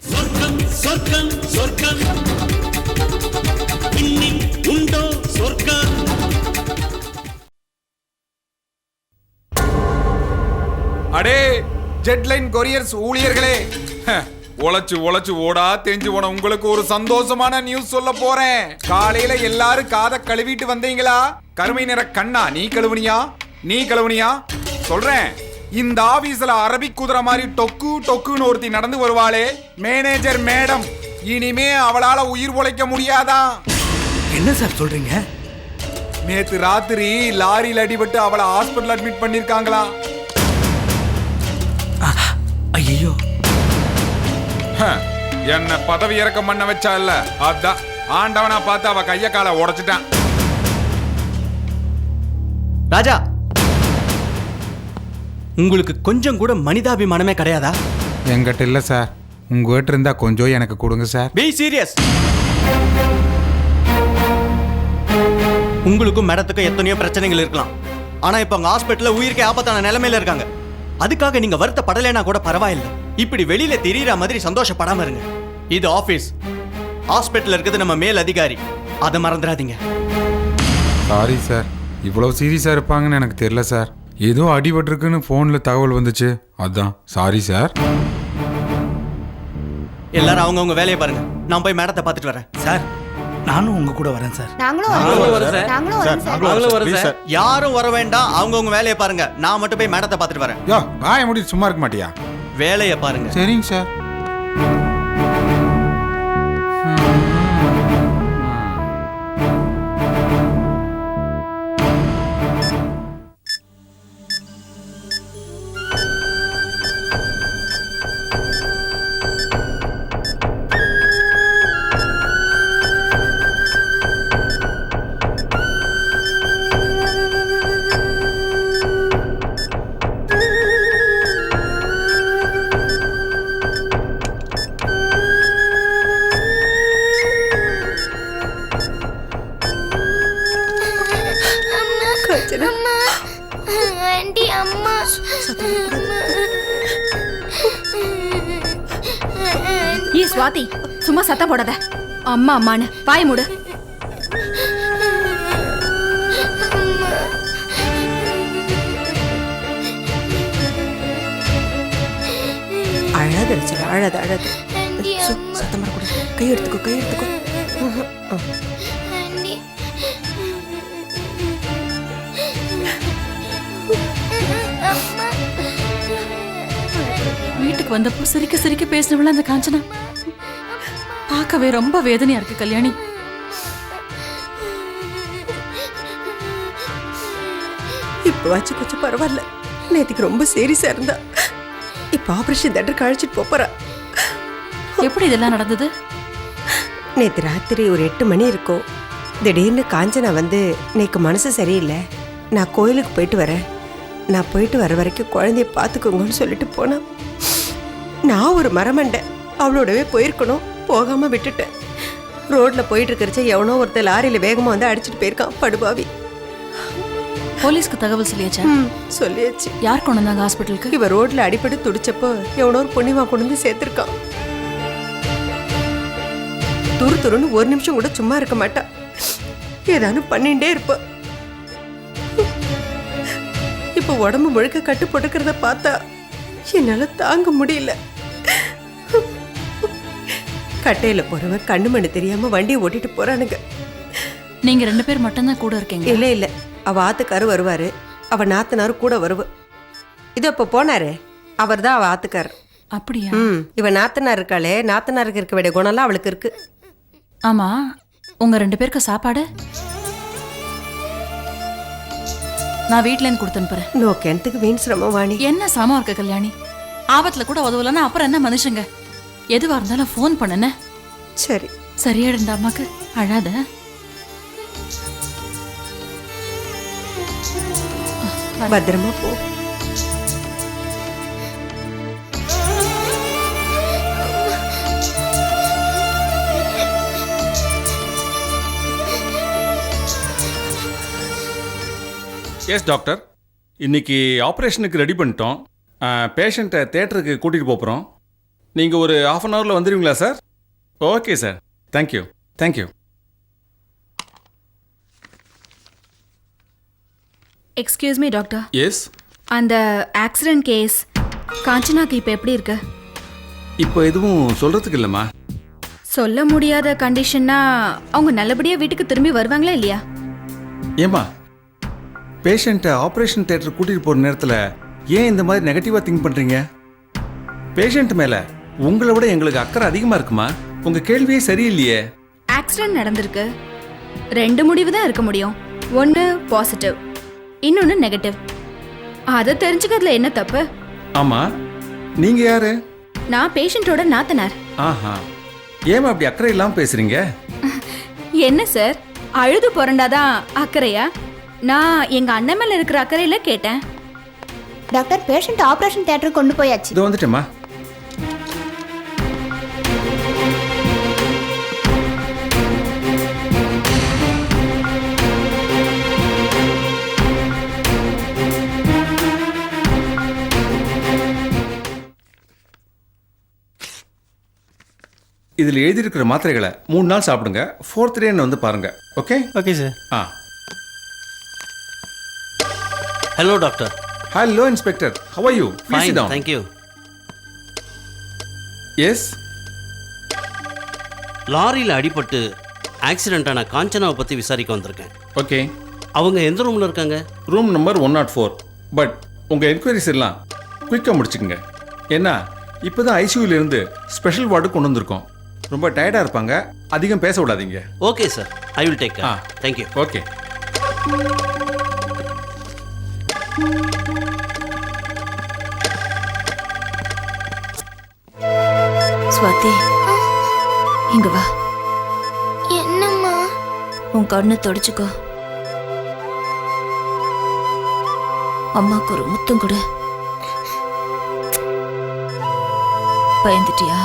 சொர்க்கம் சொர்க்கம் உண்டோ சொர்க்கம்? அடே ஜெட்லைன் கொரியர்ஸ் ஊழியர்களே. உழைச்சு உழைச்சு ஓடா தெரிஞ்சு போன உங்களுக்கு ஒரு சந்தோஷமான நியூஸ் சொல்ல போறேன். காலையில எல்லாரும் காதை கழுவிட்டு வந்தீங்களா? கருமை நிற கண்ணா நீ கழுவுனியா? நீ கழுவுனியா? சொல்றேன். இந்த ஆபீஸ்ல அரபிக் குதிரை மாதிரி டொக்கு டொக்குன்னு ஒருத்தி நடந்து வருவாளே. மேனேஜர் மேடம் இனிமே அவளால உயிர் பொழைக்க முடியாதா? என்ன சார் சொல்றீங்க? நேத்து ராத்திரி லாரியில் அடிபட்டு அவளை ஹாஸ்பிட்டல் அட்மிட் பண்ணிருக்காங்களா? என்ன பதவி இறக்கம் பண்ண வச்சா இல்ல? அதான். ஆண்டவனா பார்த்து அவ கைய காலை உடைச்சிட்டான். ராஜா! உங்களுக்கு கொஞ்சம் கூட மனிதாபிமானமே கிடையாதா? என்கிட்ட இல்ல சார். உங்ககிட்ட இருந்தா கொஞ்சம் எனக்கு கொடுங்க சார். பி சீரியஸ் உங்களுக்கும் மேடத்துக்கும் எத்தனையோ பிரச்சனைகள் இருக்கலாம். ஆனா இப்ப உங்க ஹாஸ்பிட்டல்ல உயிருக்கே ஆபத்தான நிலைமையில இருக்காங்க. அதுக்காக நீங்க வருத்தப்படலைன்னா கூட பரவாயில்லை. இப்படி வெளியில தெரியற மாதிரி சந்தோஷப்படாம இருங்க இது ஆபீஸ் ஹாஸ்பிட்டல் இருக்குது நம்ம மேல் அதிகாரி. அதை மறந்துடாதீங்க. சாரி சார் இவ்வளவு சீரியஸா இருப்பாங்கன்னு எனக்கு தெரியல சார் ஏதோ அடிபட்டிருக்குன்னு ஃபோனில் தகவல் வந்துச்சு. அதான். சாரி சார் எல்லாரும் அவங்கவங்க வேலையை பாருங்க. நான் போய் மேடத்தை பார்த்துட்டு வரேன். சார் நானும் உங்க கூட வரேன் சார் நாங்களும் வரோம் நாங்களும் வரோம் சார் நாங்களும் வரோம் சார் யாரும் வர வேண்டாம். அவங்கவங்க வேலையை பாருங்க. நான் மட்டும் போய் மேடத்தை பார்த்துட்டு வரேன். யோ வாய முடி சும்மா இருக்க மாட்டியா? வேலையை பாருங்க. சரிங்க சார். போடாத. அம்மா அம்மான்னு. வாய மூடு. அழாத ரச்சனா அழாத அழாத. சத்தம் வரக்கூடாது கை எடுத்துக்கோ கை எடுத்துக்கோ. வீட்டுக்கு வந்தப்போ சிரிக்க சிரிக்க பேசினவள அந்த காஞ்சனா? பார்க்கவே ரொம்ப வேதனையா இருக்கு கல்யாணி. இப்போ வச்சு கொஞ்சம் பரவாயில்ல. நேத்துக்கு ரொம்ப சீரியஸா இருந்தா. இப்போ ஆபரேஷன் தேட்டர் கழிச்சிட்டு போறா. எப்படி இதெல்லாம் நடந்தது? நேத்து ராத்திரி ஒரு எட்டு மணி இருக்கும். திடீர்னு காஞ்சனா வந்து நேக்கு மனசு சரியில்லை. நான் கோயிலுக்கு போயிட்டு வரேன். நான் போயிட்டு வர வரைக்கும் குழந்தைய பார்த்துக்கோங்கன்னு சொல்லிட்டு போனா. நான் ஒரு மரமண்டை. அவளோடவே போயிருக்கணும். போகாம விட்டுட்டேன் ரோட்ல போயிட்டு இருக்கிறச்ச எவனோ ஒருத்தர் லாரியில வேகமா வந்து அடிச்சிட்டு போயிருக்கான். படுபாவி போலீஸ்க்கு தகவல் சொல்லியாச்சா? சொல்லியாச்சு. யார் கொண்டு வந்தாங்க ஹாஸ்பிட்டலுக்கு? இவ ரோட்ல அடிபட்டு துடிச்சப்போ எவனோ ஒரு புண்ணியமா கொண்டு வந்து சேர்த்திருக்கான். துரு துருன்னு ஒரு நிமிஷம் கூட சும்மா இருக்க மாட்டா. ஏதானும் பண்ணிட்டே இருப்ப. இப்ப உடம்பு முழுக்க கட்டு போட்டுக்கிறத பார்த்தா என்னால தாங்க முடியல. கட்டையில போறவன் கண்ணு மண்ணு தெரியாம வண்டியை ஓட்டிட்டு போறானுங்க. நீங்க ரெண்டு பேர் மட்டும்தான் கூட இருக்கீங்க. இல்ல இல்ல. அவ ஆத்துக்காரு வருவாரு. அவ நாத்தனாரு கூட வருவ. இது இப்ப போனாரு? அவர் தான் அவ ஆத்துக்காரு. அப்படியா? ம். இவ நாத்தனார் இருக்காளே. நாத்தனாருக்கு இருக்க வேண்டிய குணம்லாம் அவளுக்கு இருக்கு. ஆமா. உங்க ரெண்டு பேருக்கு சாப்பாடு? நான் வீட்ல இருந்து கொடுத்து அனுப்புறேன். நோ கிணத்துக்கு வீண் சிரமம் வாணி. என்ன சமம் இருக்க கல்யாணி? ஆபத்துல கூட உதவலன்னா அப்புறம் என்ன மனுஷங்க? எதுவா இருந்தாலும் ஃபோன் பண்ணுன சரி. சரியாடுண்டா அம்மாக்கு அழாத. பத்திரமா போ. எஸ் டாக்டர் இன்னைக்கு ஆப்ரேஷனுக்கு ரெடி பண்ணிட்டோம். பேஷண்ட்டை தேட்டருக்கு கூட்டிகிட்டு போகிறோம் நீங்கள் ஒரு ஆஃப் அன் ஹவரில் வந்துடுவீங்களா sir okay sir thank you thank you excuse me doctor yes அந்த ஆக்சிடென்ட் கேஸ் காஞ்சனாக்கு இப்போ எப்படி இருக்கு? இப்போ எதுவும் சொல்கிறதுக்கு இல்லைம்மா. சொல்ல முடியாத கண்டிஷன்னா அவங்க நல்லபடியாக வீட்டுக்கு திரும்பி வருவாங்களா இல்லையா? ஏம்மா பேஷண்ட்டை ஆப்ரேஷன் தேட்டர் கூட்டிகிட்டு போகிற நேரத்தில் ஏன் இந்த மாதிரி நெகட்டிவாக திங்க் பண்ணுறீங்க பேஷண்ட் மேலே உங்களை விட எங்களுக்கு அக்கறை அதிகமாக இருக்குமா? உங்கள் கேள்வியே சரியில்லையே. ஆக்சிடென்ட் நடந்திருக்கு. ரெண்டு முடிவு தான் இருக்க முடியும். ஒன்று பாசிட்டிவ் இன்னொன்று நெகட்டிவ் அதை தெரிஞ்சுக்கிறதுல என்ன தப்பு? ஆமாம் நீங்கள் யாரு? நான் பேஷண்ட்டோட நாத்தனார். ஆஹா. ஏமா அப்படி அக்கறை இல்லாமல் பேசுகிறீங்க என்ன சார்? அழுது புரண்டாதான் அக்கறையா? நான் எங்க அண்ணன் மேல இருக்கிற அக்கறையில கேட்டேன். டாக்டர் பேஷண்ட் ஆபரேஷன் தியேட்டருக்கு கொண்டு போயாச்சு. இதோ வந்துட்டேம்மா. இதில் எழுதியிருக்கிற மாத்திரைகளை மூணு நாள் சாப்பிடுங்க. ஃபோர்த் டே வந்து பாருங்க. Okay okay sir ah. Hello doctor hello inspector how are you please down thank you yes லாரியில் அடிபட்டு ஆக்சிடென்ட் ஆன காஞ்சனாவை பற்றி விசாரிக்க வந்திருக்கேன். ஓகே அவங்க எந்த ரூமில் இருக்காங்க? Room number one nought four but உங்கள் என்கொயரிஸ் எல்லாம் குயிக்காக முடிச்சுக்கோங்க. ஏன்னா இப்போ தான் இருந்து ஸ்பெஷல் வார்டு கொண்டு வந்திருக்கோம். ரொம்ப டயர்டாக இருப்பாங்க. அதிகம் பேச விடாதீங்க okay sir I will take ah. Thank you okay Swathi இங்க வா. என்னம்மா? உன் கண்ணை தொடச்சுக்கோ. அம்மாக்கு ஒரு முத்தம் கொடு. பயந்துட்டியா?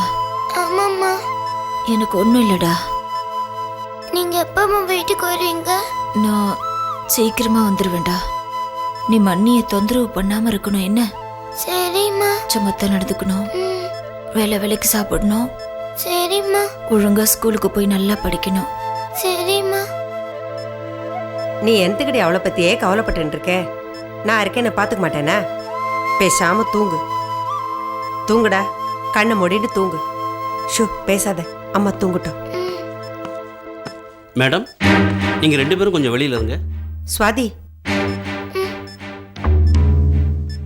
எனக்கு ஒன்றும் இல்லடா. நீங்க எப்பமா வீட்டுக்கு வருவீங்க? நான் சீக்கிரமா வந்துருவேன்டா. நீ மண்ணிய தொந்தரவு பண்ணாம இருக்கணும் என்ன? சரிம்மா. சமத்தா நடந்துக்கணும். வேலை வேலைக்கு சாப்பிடணும். சரிம்மா. ஒழுங்கா ஸ்கூலுக்கு போய் நல்லா படிக்கணும். சரிம்மா. நீ எந்தக்கடி அவளை பத்தியே கவலைப்பட்டு இருக்க? நான் இருக்கேன் நான் பார்த்துக்க மாட்டேனா? பேசாம தூங்கு. தூங்குடா. கண்ணை மூடிட்டு தூங்கு. ஷூ பேசாத. அம்மா தூங்கட்டும். மேடம் நீங்கள் ரெண்டு பேரும் கொஞ்சம் வெளியில் இருங்க. Swathi.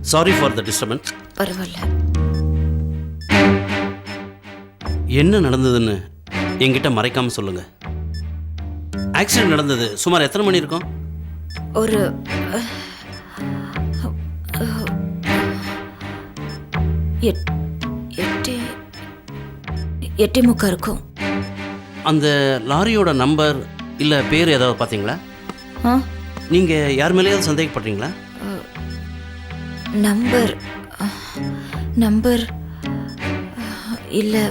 Sorry for the disturbance பரவாயில்ல. என்ன நடந்ததுன்னு என்கிட்ட மறைக்காம சொல்லுங்க. ஆக்சிடென்ட் நடந்தது. சுமார் எத்தனை மணி இருக்கும்? ஒரு எட்- எட்டே முக்கா இருக்கும். அந்த லாரியோட நம்பர் இல்லை பேர் ஏதாவது பார்த்தீங்களா ஆ? நீங்கள் யார் மேலேயாவது சந்தேகப்படுறீங்களா? நம்பர் நம்பர் இல்லை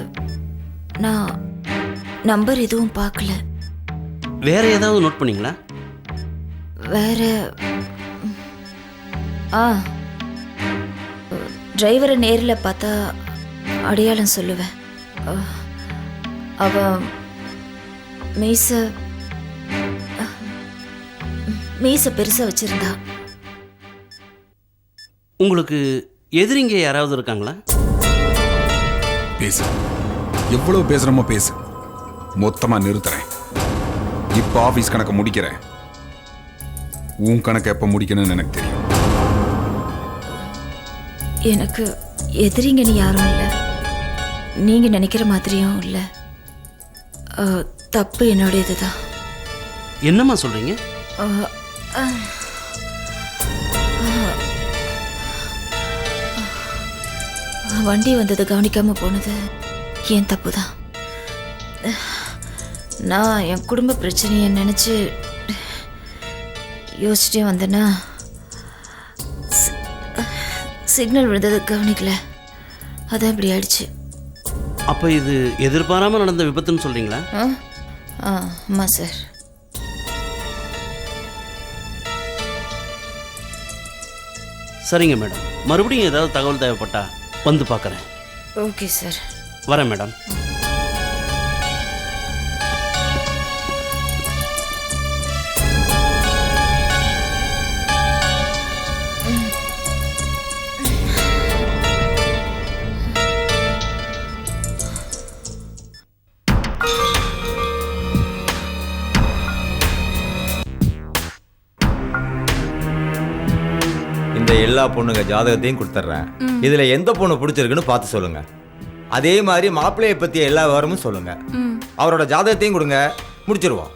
நான் நம்பர் எதுவும் பார்க்கல வேற ஏதாவது நோட் பண்ணீங்களா? வேற ஆ டிரைவரை நேரில் பார்த்தா அடையாளம் சொல்லுவேன். அவ மீச மீச பெருசாக வச்சிருந்தா. உங்களுக்கு எதிரிங்க யாராவது இருக்காங்களா? பேசு. எவ்வளவு பேசுறமோ பேசு. மொத்தமா நிறுத்துறேன். இப்போ ஆபீஸ் கணக்கு முடிக்கிறேன். உன் கணக்கு எப்ப முடிக்கணும்னு எனக்கு தெரியும். எனக்கு எதிரிங்கன்னு யாரும் இல்லை. நீங்கள் நினைக்கிற மாதிரியும் இல்லை. தப்பு என்னுடையது தான் என்னம்மா சொல்கிறீங்க வண்டி வந்தது கவனிக்காம போனது என் தப்பு தான் நான் என் குடும்ப பிரச்சனையை நினச்சி யோசிச்சிட்டே வந்தேன்னா சிக்னல் விழுந்தது கவனிக்கல. அதான் இப்படி ஆயிடுச்சு. அப்போ இது எதிர்பாராமல் நடந்த விபத்துன்னு சொல்கிறீங்களா ஆமாம் சார் சரிங்க மேடம். மறுபடியும் ஏதாவது தகவல் தேவைப்பட்டா வந்து பார்க்குறேன் ஓகே சார் வரேன் மேடம். எல்லா பொண்ணுங்க ஜாதகத்தையும் கொடுத்துட்றேன். இதுல எந்த பொண்ணு பிடிச்சிருக்குன்னு பார்த்து சொல்லுங்க. அதே மாதிரி மாப்பிள்ளைய பத்திய எல்லா விவரமும் சொல்லுங்க. அவரோட ஜாதகத்தையும் கொடுங்க. முடிச்சிருவோம்.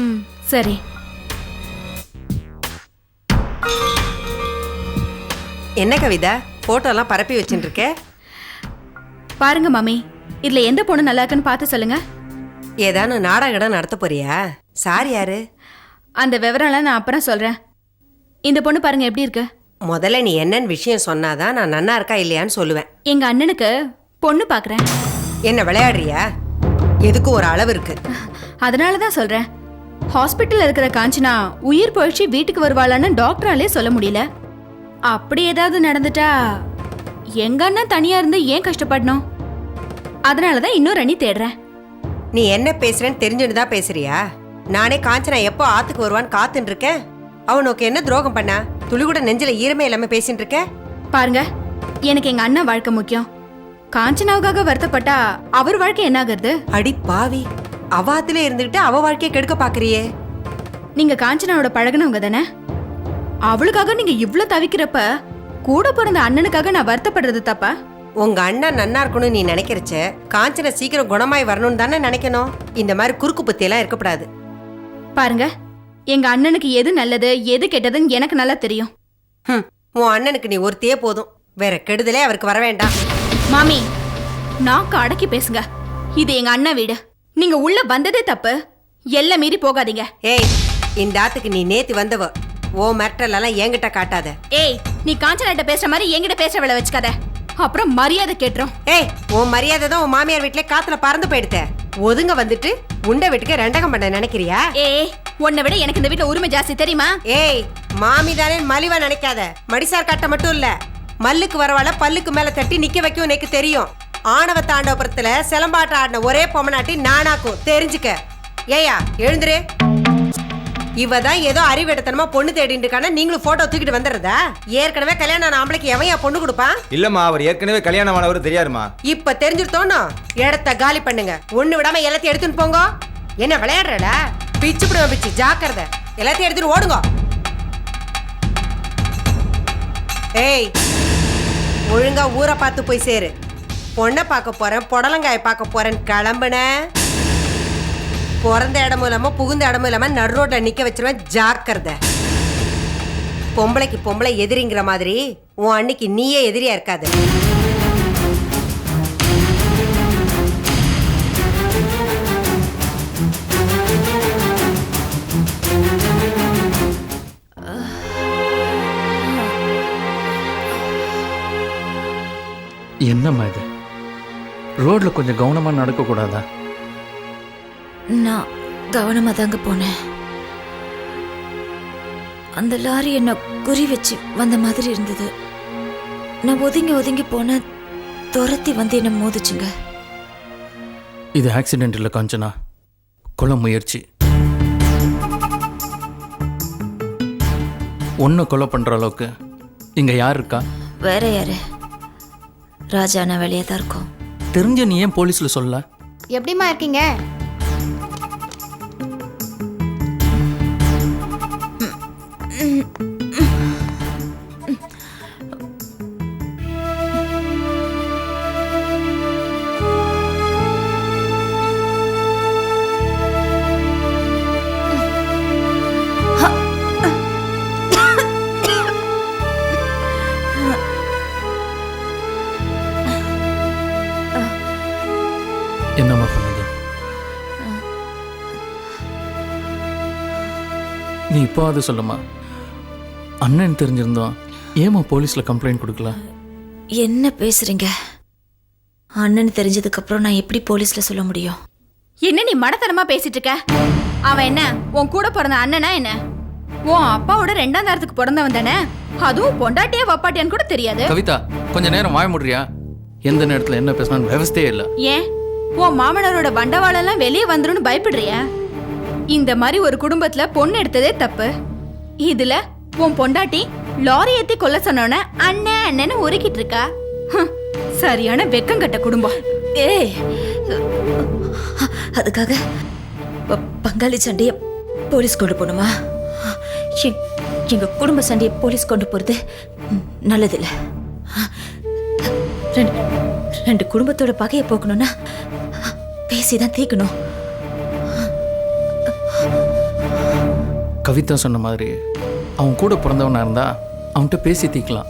ம் சரி. என்ன கவிதா? போட்டோலாம் பரப்பி வச்சுட்டு பாருங்க மாமி இதுல எந்த பொண்ணு நல்லா இருக்குன்னு பார்த்து சொல்லுங்க. ஏதானு நாடகம் நடத்த போறியா? சார் யாரு? அந்த விவரம்லாம் நான் அப்புறம் சொல்றேன். இந்த பொண்ணு பாருங்க எப்படி இருக்கு? முதல்ல நீ என்னன்னு விஷயம் சொன்னாதான் நான் நன்னா இருக்கா இல்லையான்னு சொல்லுவேன். எங்க அண்ணனுக்கு பொண்ணு பார்க்கறேன் என்ன விளையாடுறியா? எதுக்கும் ஒரு அளவு இருக்கு? அதனால தான் சொல்றேன். ஹாஸ்பிட்டல்ல இருக்கிற காஞ்சனா உயிர் பழிச்சு வீட்டுக்கு வருவாளான்னு டாக்டராலே சொல்ல முடியல. அப்படி ஏதாவது நடந்துட்டா எங்க அண்ணன் தனியா இருந்து ஏன் கஷ்டப்படணும்? அதனால தான் இன்னொரு அண்ணி தேடுறேன். நீ என்ன பேசுறேன்னு தெரிஞ்சுட்டு தான் பேசுறியா? நானே காஞ்சனா எப்போ ஆத்துக்கு வருவான்னு காத்துட்டு இருக்கேன்? அவனுக்கு என்ன துரோகம் பண்ணா? துளி கூட நெஞ்சில ஈரமே இல்லாம பேசிட்டு இருக்க? பாருங்க எனக்கு எங்க அண்ணன் வாழ்க்கை முக்கியம். காஞ்சனாவுக்காக வருத்தப்பட்டா அவர் வாழ்க்கை என்ன ஆகுறது அடி பாவி அவாத்துல இருந்துகிட்டு அவ வாழ்க்கைய கெடுக்க பாக்குறியே. நீங்க காஞ்சனாவோட பழகுனவங்க தானே? அவளுக்காக நீங்க இவ்ளோ தவிக்கிறப்ப கூட பிறந்த அண்ணனுக்காக நான் வருத்தப்படுறது தப்பா? உங்க அண்ணன் நன்னா இருக்கணும்னு நீ நினைக்கிறச்ச காஞ்சனா சீக்கிரம் குணமாய் வரணும்னு தானே நினைக்கணும். இந்த மாதிரி குறுக்கு புத்தி எல்லாம் இருக்கக்கூடாது. பாருங்க எங்க அண்ணனுக்கு எது நல்லது எது கெட்டதுன்னு எனக்கு நல்லா தெரியும். ஹம், உன் அண்ணனுக்கு நீ ஒருத்தையே போதும். வேற கெடுதலே அவருக்கு வர வேண்டாம். மாமி நாக்கு அடக்கி பேசுங்க. இது எங்க அண்ணன் வீடு. நீங்க உள்ள வந்ததே தப்பு. எல்லாம் மீறி போகாதீங்க. ஏய் இந்த ஆத்துக்கு நீ நேத்து வந்தவ. ஓ மிரட்டல் எல்லாம் என்கிட்ட காட்டாத. ஏய் நீ காஞ்சனாட்ட பேசுற மாதிரி என்கிட்ட பேசுற வேலை வச்சுக்காத. அப்புறம் மரியாதை கேட்டுரும் ஏய் உன் மரியாதை தான் உன் மாமியார் வீட்ல காத்துல பறந்து போயிடுத்த ஒதுங்க வந்துட்டு உண்டை வீட்டுக்கு ரெண்டகம் பண்ண நினைக்கிறியா? ஏய் உன்னை விட எனக்கு இந்த வீட்ல உரிமை ஜாஸ்தி தெரியுமா? ஏய் மாமி தானே மலிவா நினைக்காத. மடிசார் கட்ட மட்டும் இல்ல. மல்லுக்கு வரவால பல்லுக்கு மேல தட்டி நிக்க வைக்கும் எனக்கு தெரியும். ஆணவ தாண்டவபுரத்துல சிலம்பாட்டம் ஆடின ஒரே பொம்மநாட்டி நானாக்கும். தெரிஞ்சுக்க. ஏயா எழுந்துரு. இவ தான் ஏதோ அறிவிடத்தனமா பொண்ணு தேடிட்டு இருக்கானா? நீங்களும் போட்டோ தூக்கிட்டு வந்துடுறதா? ஏற்கனவே கல்யாணம் ஆன ஆம்பளைக்கு எவையா பொண்ணு கொடுப்பான் இல்லம்மா அவர் ஏற்கனவே கல்யாணமானவர் தெரியாருமா இப்ப தெரிஞ்சிருத்தோன்னு இடத்த காலி பண்ணுங்க. ஒண்ணு விடாம எல்லாத்தையும் எடுத்துன்னு போங்க. என்ன விளையாடுறல? பிச்சு பிடுவ பிச்சு. ஜாக்கிரதை. எல்லாத்தையும் எடுத்துட்டு ஓடுங்க. ஏய் ஒழுங்கா ஊரை பார்த்து போய் சேரு. பொண்ணை பார்க்க போறேன் புடலங்காய பார்க்க போறேன்னு கிளம்புன. பிறந்த இடமும் இல்லாம புகுந்த இடமும் இல்லாம நடு ரோட்ல நிக்க வச்சிருவேன் ஜாக்கிரதை. பொம்பளைக்கு பொம்பளை எதிரிங்கிற மாதிரி உன் அன்னைக்கு நீயே எதிரியா இருக்காது. என்னம்மா இது? ரோட்ல கொஞ்சம் கவனமா நடக்க கூடாதா நான் கவனமாக தாங்க போனேன். அந்த லாரி என்ன குறி வச்சு வந்த மாதிரி இருந்தது. நான் ஒதுங்கி ஒதுங்கி போனேன் துரத்தி வந்து என்ன மோதிச்சுங்க. இது ஆக்சிடென்ட் இல்லை காஞ்சனா? கொலை முயற்சி. ஒன்று கொலை பண்ற அளவுக்கு இங்க யார் இருக்கா? வேற யாரு? ராஜா நான் வெளியே தான் இருக்கோம். தெரிஞ்ச நீ ஏன் போலீஸ்ல சொல்ல? எப்படிம்மா இருக்கீங்க? என்னம்மா பண்ணுது நீ இப்போ அது சொல்லுமா அண்ணன் தெரிஞ்சிருந்தோம். ஏமா போலீஸ்ல கம்ப்ளைண்ட் கொடுக்கல? என்ன பேசுறீங்க? அண்ணன் தெரிஞ்சதுக்கு அப்புறம் நான் எப்படி போலீஸ்ல சொல்ல முடியும்? என்ன நீ மடத்தனமா பேசிட்டு இருக்க அவன் என்ன உன் கூட பிறந்த அண்ணனா என்ன? உன் அப்பாவோட ரெண்டாம் தரத்துக்கு பிறந்தவன் தானே? அதுவும் பொண்டாட்டியா வப்பாட்டியான்னு கூட தெரியாது. கவிதா கொஞ்ச நேரம் வாய முடியா எந்த நேரத்தில் என்ன பேசணும்னு விவஸ்தையே இல்லை. ஏன்? உன் மாமனாரோட வண்டவாளெல்லாம் வெளியே வந்துரும்னு பயப்படுறியா? இந்த மாதிரி ஒரு குடும்பத்துல பொண்ணு எடுத்ததே தப்பு. இதுல உன் பொண்டாட்டி லாரி ஏத்தி கொல்ல சொன்னோன்னே அண்ணன் அண்ணன்னு உருக்கிட்டு இருக்கா? சரியான வெக்கங்கட்ட குடும்பம். ஏய் அதுக்காக பங்காளி சண்டைய போலீஸ் கொண்டு போகணுமா? எங்க குடும்ப சண்டையை போலீஸ் கொண்டு போறது நல்லதில்ல. ரெண்டு ரெண்டு குடும்பத்தோட பகையை போக்கணும்னா பேசிதான் தீக்கணும். கவிதா சொன்ன மாதிரி அவன் கூட பிறந்தவனா இருந்தா அவன்கிட்ட பேசி தீக்கலாம்.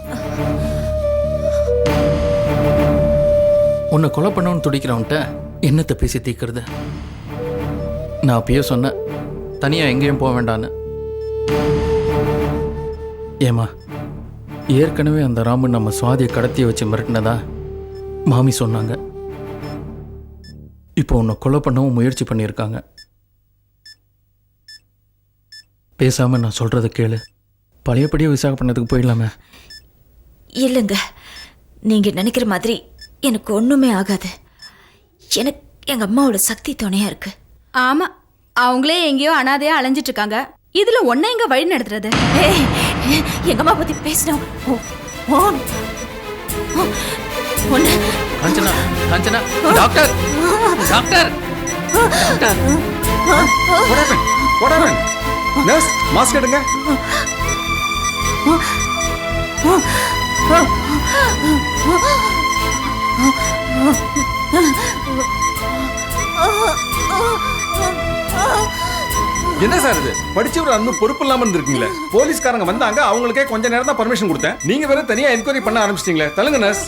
உன்னை கொலை பண்ணவன் துடிக்கிறவன்ட்ட என்னத்தை பேசி தீக்கிறது? நான் அப்பயோ சொன்னேன் தனியாக எங்கேயும் போக வேண்டான்னு. ஏமா ஏற்கனவே அந்த ராமன் நம்ம சுவாதியை கடத்தி வச்சு மிரட்டினதா மாமி சொன்னாங்க. இப்போ உன்னை கொலை பண்ணவும் முயற்சி பண்ணியிருக்காங்க. பேசாமல் நான் சொல்கிறத கேளு. பழையபடியே விசாகப்பட்டினத்துக்கு போயிடலாமே. இல்லைங்க. நீங்க நினைக்கிற மாதிரி எனக்கு ஒண்ணுமே ஆகாது. எனக்கு எங்க அம்மாவோட சக்தி துணையா இருக்கு. ஆமா அவங்களே எங்கேயோ அனாதையா அலைஞ்சிட்டு இருக்காங்க இதுல ஒன்ன எங்க வழி நடத்துறது? ஏய், எங்க அம்மா பத்தி பேசினோம் ஒன்னு Kanchana Kanchana doctor doctor. Doctor. Nurse mask எடுங்க. என்ன சார் இது? படிச்சவர் அன்பு பொறுப்பு இல்லாம இருந்திருக்கீங்களே. போலீஸ்காரங்க வந்தாங்க அவங்களுக்கே கொஞ்ச நேரம் தான் பர்மிஷன் கொடுத்தேன். நீங்க வேற தனியா என்கொயரி பண்ண ஆரம்பிச்சிட்டீங்களே. தள்ளுங்க நர்ஸ்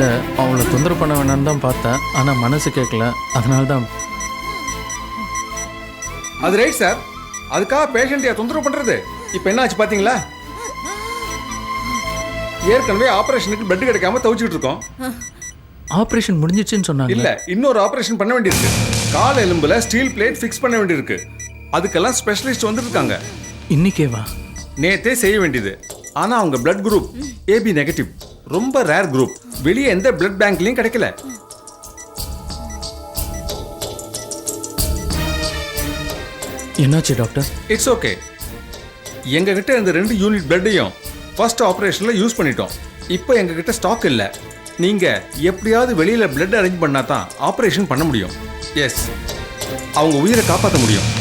இல்ல அவளை தொந்தரவு பண்ண வேணாம்னு தான் பார்த்தேன். ஆனா மனசு கேட்கல அதனால தான் அது ரைட் சார் அதுக்காக பேஷண்ட்டை தொந்தரவு பண்றது. இப்போ என்ன ஆச்சு பாத்தீங்களா? ஏற்கனவே ஆபரேஷனுக்கு பெட் கிடைக்காம தவிச்சுட்டு இருக்கோம். ஆபரேஷன் முடிஞ்சிச்சுன்னு சொன்னாங்க. இல்ல இன்னொரு ஆபரேஷன் பண்ண வேண்டியிருக்கு. கால் எலும்புல ஸ்டீல் பிளேட் ஃபிக்ஸ் பண்ண வேண்டியிருக்கு. அதுக்கெல்லாம் ஸ்பெஷலிஸ்ட் வந்துருக்காங்க இன்னைக்கேவா? நேத்தே செய்ய வேண்டியது. ஆனா அவங்க பிளட் குரூப் ஏபி நெகட்டிவ் ரொம்ப ரேர் குரூப் வெளியே எந்த பிளட் பேங்க்லயும் கிடைக்கல. என்னாச்சு டாக்டர் இட்ஸ் ஓகே எங்க கிட்ட இந்த ரெண்டு யூனிட் பிளட்டையும் ஃபர்ஸ்ட் ஆபரேஷன்ல யூஸ் பண்ணிட்டோம். இப்போ எங்க கிட்ட ஸ்டாக் இல்ல. நீங்க எப்படியாவது வெளியில பிளட் அரேஞ்ச் பண்ணா தான் ஆபரேஷன் பண்ண முடியும். எஸ் அவங்க உயிரை காப்பாற்ற முடியும்.